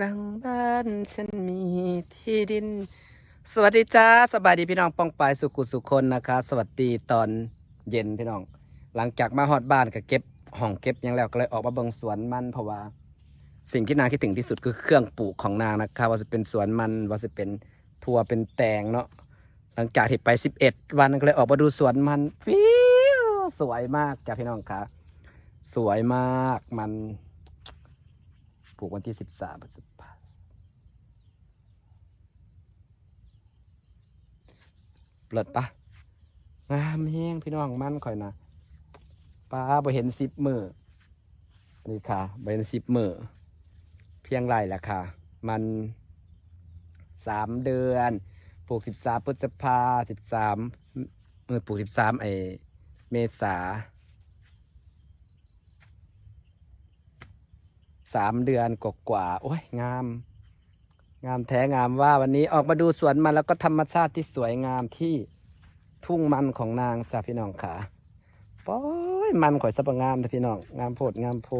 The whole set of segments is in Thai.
รังบ้านฉันมีที่ดิน สวัสดีจ้าสบายดีพี่น้องป้องปายสุขุสุคนนะคะ สวัสดีตอนเย็นพี่น้อง หลังจากมาฮอดบ้านก็เก็บห้องเก็บหยังแล้วก็เลยออกมาเบิ่งสวนมันเพราะว่า สิ่งที่นางคิดถึงที่สุดคือเครื่องปลูกของนางนะคะว่าจะเป็นสวนมันว่าจะเป็นทั่วเป็นแตงเนาะหลังจากที่ไป 11 วันก็เลยออกมาดูสวนมันฟิวสวยมากจ้าพี่น้องคะสวยมากมัน ปลูกวันที่สิบสามพฤษภาเปิดปะงามแห้งพี่น้องมันข่อยนะป้าบ่เห็นสิบมือนี่ค่ะบ่เห็นสิบมือเพียงไรล่ะค่ะ มันสามเดือน ปลูกสิบสามพฤษภาสิบสามเออปลูกสิบสามไอเมษา สามเดือนกกว่าๆโอ้ยงาม งามแท้งามว่าวันนี้ออกมาดูสวนมันแล้วก็ธรรมชาติที่สวยงามที่ทุ่งมันของนางจ้าพี่น้องขาป้อยมันข่อยสับงามแต่พี่น้องงามโพดงามโพ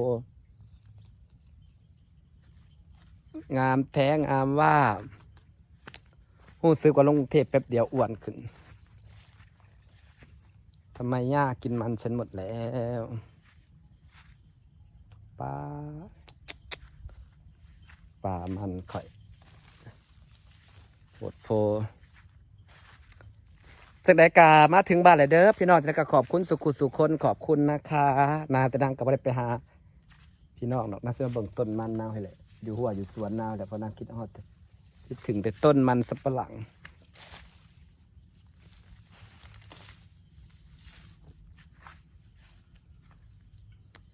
งามแท้งามว่าหูซื้อกว่าลงกรุงเทพแป๊บเดียวอ้วนขึ้นทำไมย่ากินมันฉันหมดแล้วป้า ป่ามันข่อยปวดโพจากไดกามาถึงบ้านเลยเด้อพี่น้องจะก็ขอบคุณสุขุสุคนขอบคุณนะคะ นาแต่ดังกับได้ไปหา พี่น้องดอกน่าจะมาเบิ่งต้นมันนาวให้เลยอยู่หัวอยู่สวนนาวแต่พอนางคิดฮอดคิดถึงแต่ต้นมันสับปะหลัง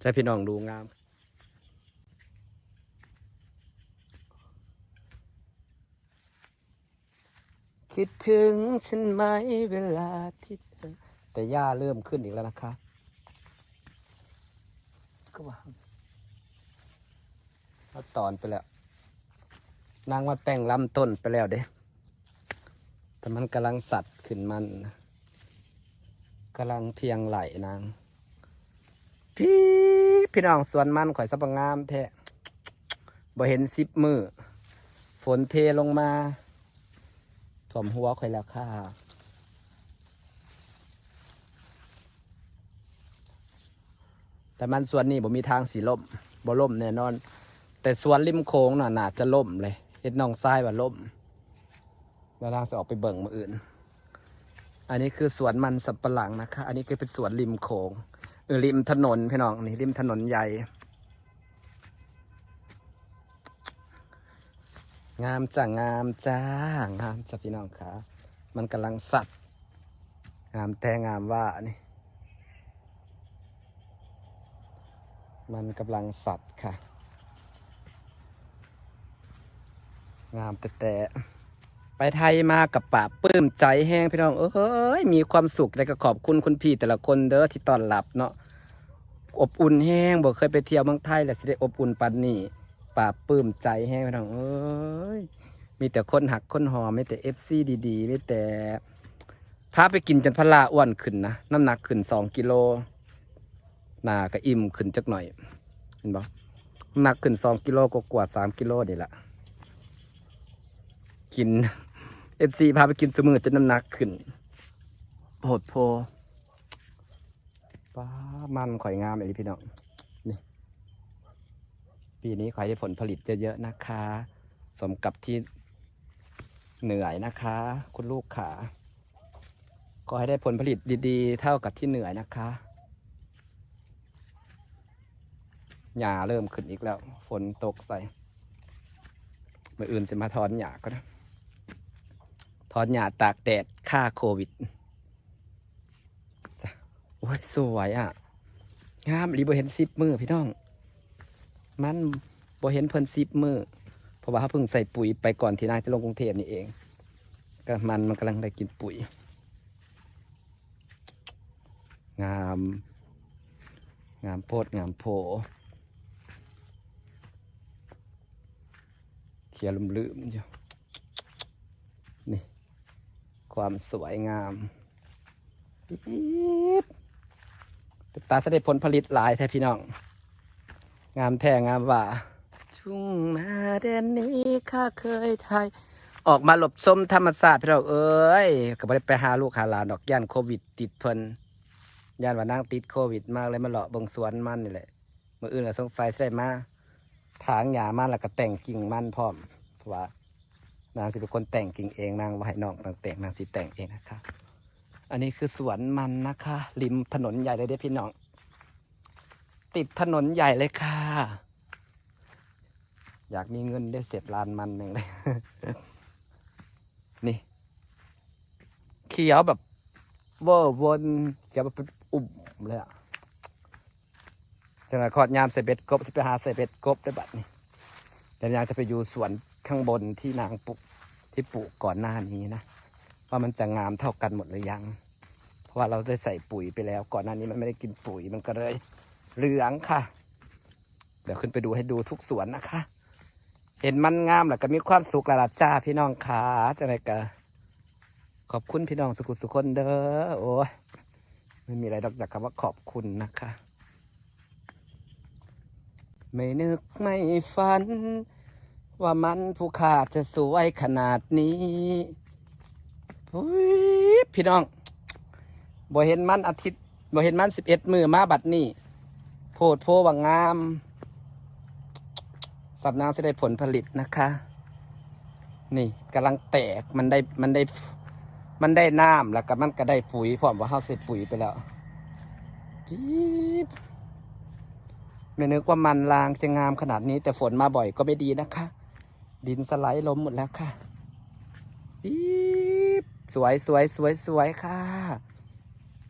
ใช่พี่น้องดูงาม คิดถึงฉันไหมเวลาที่แต่ย่าเริ่มขึ้นอีกแล้วนะคะก็ว่าเอาตอนไปแล้ว นางว่าแต่งลำต้นไปแล้วเด้แต่มันกำลังสัตว์ขึ้นมันกำลังเพียงไหลนาง พี่พี่น้องสวนมันข่อยสับงามแท้บ่เห็นสิบมือฝนเทลงมา ถ่วมหัวข่อยแล้วค่ะแต่มันสวนนี้ผมมีทางสีล่มบ่ล่มแน่นอน แต่สวนริมโค้งน่ะน่าจะล่มเลยเฮ็ดน้องทรายว่าล่มแล้วทางจะออกไปเบิ่งมืออื่น อันนี้คือสวนมันสับปะหลังนะคะ อันนี้คือเป็นสวนริมโค้งเออริมถนนพี่น้องนี่ริมถนนใหญ่ งามจ้างามจ้างามจ้าพี่น้องขามันกำลังสัตว์งามแต่งามว่านี่ มันกำลังสัตว์ค่ะ งามแต่แต่ไปไทยมากับป่าปื้มใจแห้งพี่น้องเอ้ยมีความสุขแต่ก็ขอบคุณคุณพี่แต่ละคนเด้อที่ตอนรับเนาะอบอุ่นแห้งบอกเคยไปเที่ยวเมืองไทยแหละสิได้อบอุ่นปานนี้ ป่าบปลื้มใจแห้งพี่น้องเอ้ยมีแต่คนหักคนหอมมีแต่เอฟซีดีๆมีแต่พาไปกินจนพลาอ้วนขึ้นนะน้ำหนักขึ้นสองกิโลหนาก็อิ่มขึ้นจักหน่อยเห็นบ่น้ำหนักขึ้นสองกิโลก็กว่าสามกิโลนี่แหละกินเอฟซีพาไปกินสมือจนน้ำหนักขึ้นโหดโพป้ามันข่อยงามเลยพี่น้อง ปีนี้ขอให้ได้ผลผลิตเยอะๆนะคะ สมกับที่เหนื่อยนะคะ คุณลูกขาขอให้ได้ผลผลิตดีๆ เท่ากับที่เหนื่อยนะคะหญ้าเริ่มขึ้นอีกแล้ว ฝนตกใส่มื่ออื่นสิมาถอนหญ้าก็นะถอนหญ้าตากแดดฆ่าโควิดจ้ะโอ้ยสวยอะ งามรีบเห็นสิบมือพี่น้อง มันบ่เห็นเพิ่นซิบมือเพราะว่าเขาเพิ่งใส่ปุ๋ยไปก่อนที่นายจะลงกรุงเทพนี่เองก็มันมันกำลังได้กินปุ๋ย งาม งามโพดงามโพเขียวลืมลืมๆอยู่นี่ความสวยงามปี๊ดตาจะได้ผลผลิตหลายแท้พี่น้อง งามแท้งามว่าทุ่งนาแดนนี้ข้าเคยไทย ออกมาหลบส้มธรรมศาสตร์พี่เราเอ้ยก็ไม่ได้ไปหาลูกหาหลานดอกย่านโควิด ติดเพิ่นย่านว่านั่งติดโควิดมากเลยมาเลาะบงสวนมันนี่แหละมื่ออื่นก็สงสัยใส่มาถางหญ้ามันแล้วก็แต่งกิ่งมันพร้อมเพราะว่านางสิเป็นคนแต่งกิ่งเองนางว่าให้น้องนางแต่งนางสิแต่งเองนะคะ อันนี้คือสวนมันนะคะ ริมถนนใหญ่เลยเด้พี่น้อง ติดถนนใหญ่เลยค่ะ อยากมีเงินได้เสร็จลานมันหนึ่งเลย นี่ เขียวแบบ เวอร์วนเขียวแบบอุ่มเลยอะจังหวะขอดยามใส่เบ็ดกบสิไปหาใส่เบ็ดกบได้บัดนี่เดี๋ยวยางจะไปอยู่สวนข้างบนที่นางปลูกที่ปลูกก่อนหน้านี้นะว่ามันจะงามเท่ากันหมดหรือยัง เพราะว่าเราได้ใส่ปุ๋ยไปแล้ว ก่อนหน้านี้มันไม่ได้กินปุ๋ยมันก็เลย เหลืองค่ะ เดี๋ยวขึ้นไปดูให้ดูทุกสวนนะคะ เห็นมันงามแล้วก็มีความสุขละล่ะจ้าพี่น้องขาจังไรกะขอบคุณพี่น้องสุขุสุคนเด้อโอ้ยไม่มีอะไรดอกจากคำว่าขอบคุณนะคะ ไม่นึกไม่ฝัน ว่ามันผู้ขาจะสวยขนาดนี้อุ๊ยพี่น้องบ่เห็นมันอาทิตย์บ่เห็นมันสิบเอ็ดมือมาบัดนี้ พดโพว่างาม สับนางจะได้ผลผลิตนะคะ นี่กำลังแตกมันได้มันได้มันได้น้ำแล้วก็มันก็ได้ปุ๋ยพร้อมว่าเฮาใส่ปุ๋ยไปแล้วปี๊บไม่นึกว่ามันลางจะงามขนาดนี้ แต่ฝนมาบ่อยก็ไม่ดีนะคะ ดินสไลด์ล้มหมดแล้วค่ะปี๊บสวยสวยสวยสวยค่ะ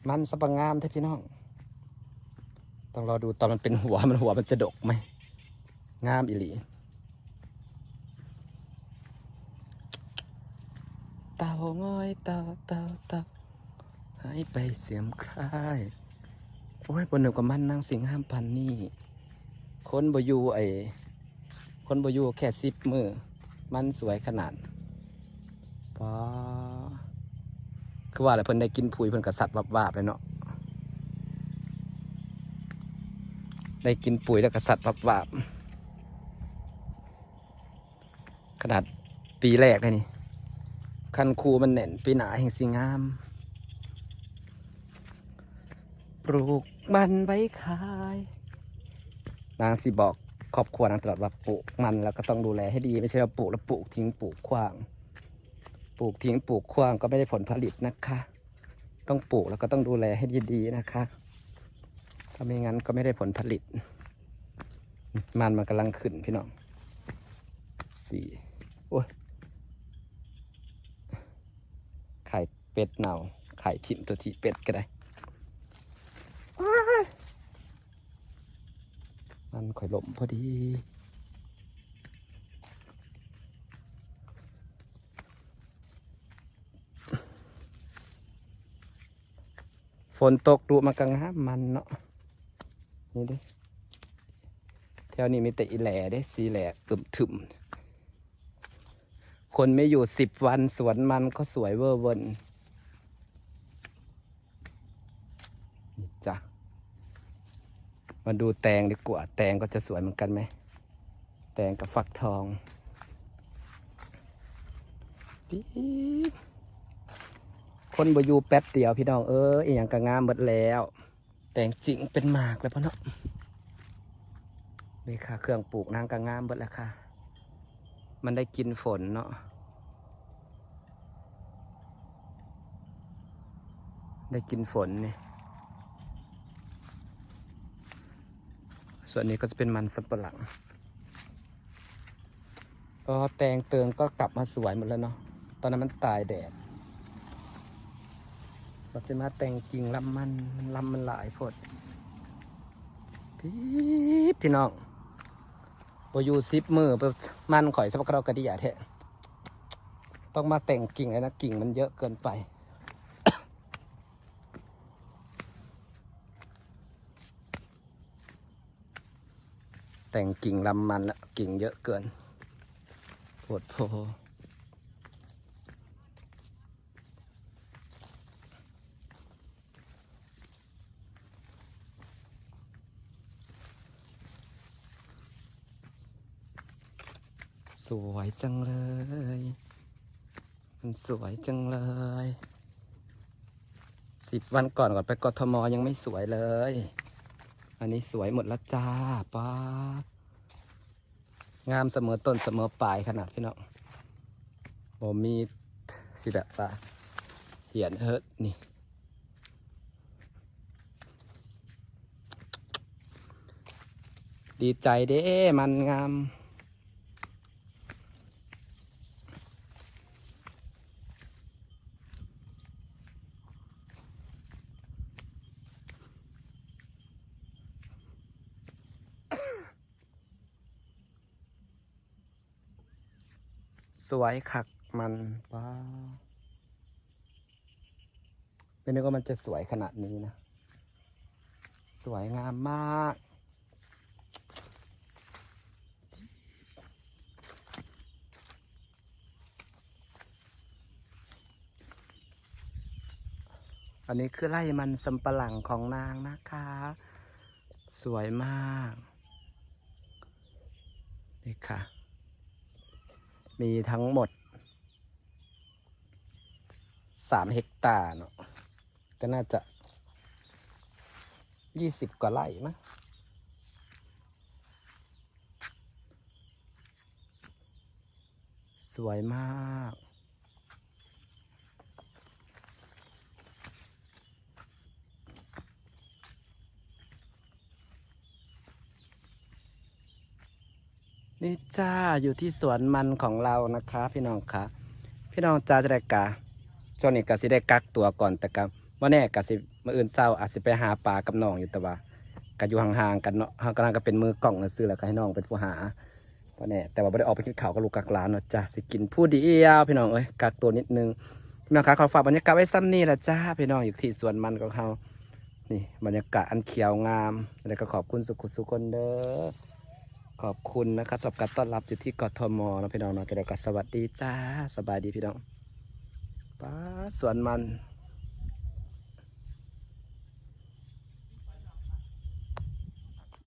มันสะบังงามท้พี่น้อง ต้องรอดูตอนมันเป็นหัวมันหัวมันจะดกไหมงามอิหลีเต่าง้อยเต่าเต่าเต่าหายไปเสียมคลายโอ้ยบนหนึ่งกับมันนางสิงห้ามพันนี่คนบอยู่ไอ้คนบอยู่แค่สิบมือมันสวยขนาดป้าคือว่าอะไรเพิ่นได้กินผุยเพิ่นกระสัดวับวาบเลยเนาะ ได้กินปุ๋ยแล้วกระสัดวับวาบขนาดปีแรกเลยนี่ คันคูมันแน่นปีหนาแห่งสีงาม ปลูกมันไว้ขาย นางสิบอกครอบครัวนางตลอดว่าปลูกมันแล้วก็ต้องดูแลให้ดีไม่ใช่ว่าปลูกแล้วปลูกทิ้งปลูกขว้าง ปลูกทิ้งปลูกขว้างก็ไม่ได้ผลผลิตนะคะ ต้องปลูกแล้วก็ต้องดูแลให้ดีๆนะคะ ถ้าไม่งั้นก็ไม่ได้ผลผลิต มันมันกำลังขึ้นพี่น้องสี่โอ้ยไข่เป็ดเน่าไข่ถิ่มตัวที่เป็ดก็ได้ว้ายมันข่อยลมพอดีฝนตกดูมันกังห้ามมันเนาะ นี่เด้แถวนี้มีแต่อีแหล่เด้สีแหล่ตึมถึมคนไม่อยู่สิบวันสวนมันก็สวยเวอร์เวนนี่จ้ะมาดูแตงดีกว่า แตงก็จะสวยเหมือนกันไหม แตงกับฟักทองคนบอยู่แป๊บเดียวพี่น้องเอออีหยังก็งามหมดแล้ว แตงจริงเป็นหมากแล้วพ่อเนาะนี่ค่ะ เครื่องปลูกนางก็งามหมดแล้วค่ะ มันได้กินฝนเนาะได้กินฝนนี่ส่วนนี้ก็จะเป็นมันสับปะหลังก็แตงเตืองก็กลับมาสวยหมดแล้วเนาะตอนนั้นมันตายแดด มาสิมาแต่งกิ่งลำมันมันลำมันหลายพดพี่พี่น้องพอยู่ซิปมือไปมันข่อยสับกระดกระดิยาแท้ต้องมาแต่งกิ่งเลยนะกิ่งมันเยอะเกินไป แต่งกิ่งลำมันละกิ่งเยอะเกินปวดโพ วยจังเลย มันสวยจังเลย สิบวันก่อนก่อนไปกทมยังไม่สวยเลย อันนี้สวยหมดล้วจ้าป้างามเสมอต้นเสมอปลายขนาดพี่น้องโมมีสิแบบว่าเหียนเฮิร์ตนี่ดีใจเด้ มันงาม สวยคักมันป้าไม่นึกว่ามันจะสวยขนาดนี้นะ สวยงามมาก อันนี้คือไร่มันสำปะหลังของนางนะคะ สวยมาก นี่ค่ะ มีทั้งหมดสามเฮกตาร์เนาะก็น่าจะยี่สิบกว่าไร่มั้สวยมาก นี่จ้าอยู่ที่สวนมันของเรานะคะ พี่น้องคะพี่น้องจ้าจะได้กะช่วงนี้กะสิได้กักตัวก่อนแต่กะว่าแน่กะสิมื่ออื่นเศร้าอาจสิไปหาปลากับน้องอยู่แต่ว่ากะอยู่ห่างๆกันเนาะกำลังก็เป็นมือกล่องซื้อแล้วก็ให้น้องเป็นผู้หาว่าแน่แต่ว่าไม่ได้ออกไปกินข้าวกับลูกกักหลานเนาะจ้าสิกินผู้เดียวพี่น้องเอ้ยกักตัวนิดนึงพี่น้องคะขอฝากบรรยากาศไว้ซ้ำนี่ละจ้าพี่น้องอยู่ที่สวนมันของเขานี่บรรยากาศอันเขียวงามแล้วก็ขอบคุณสุขุสุคนเด้อ ขอบคุณนะครับสำหรับการต้อนรับอยู่ที่กทมนะพี่น้องนาะพี่น้องก็สวัสดีจ้าสบายดีพี่น้องป้าสวนมัน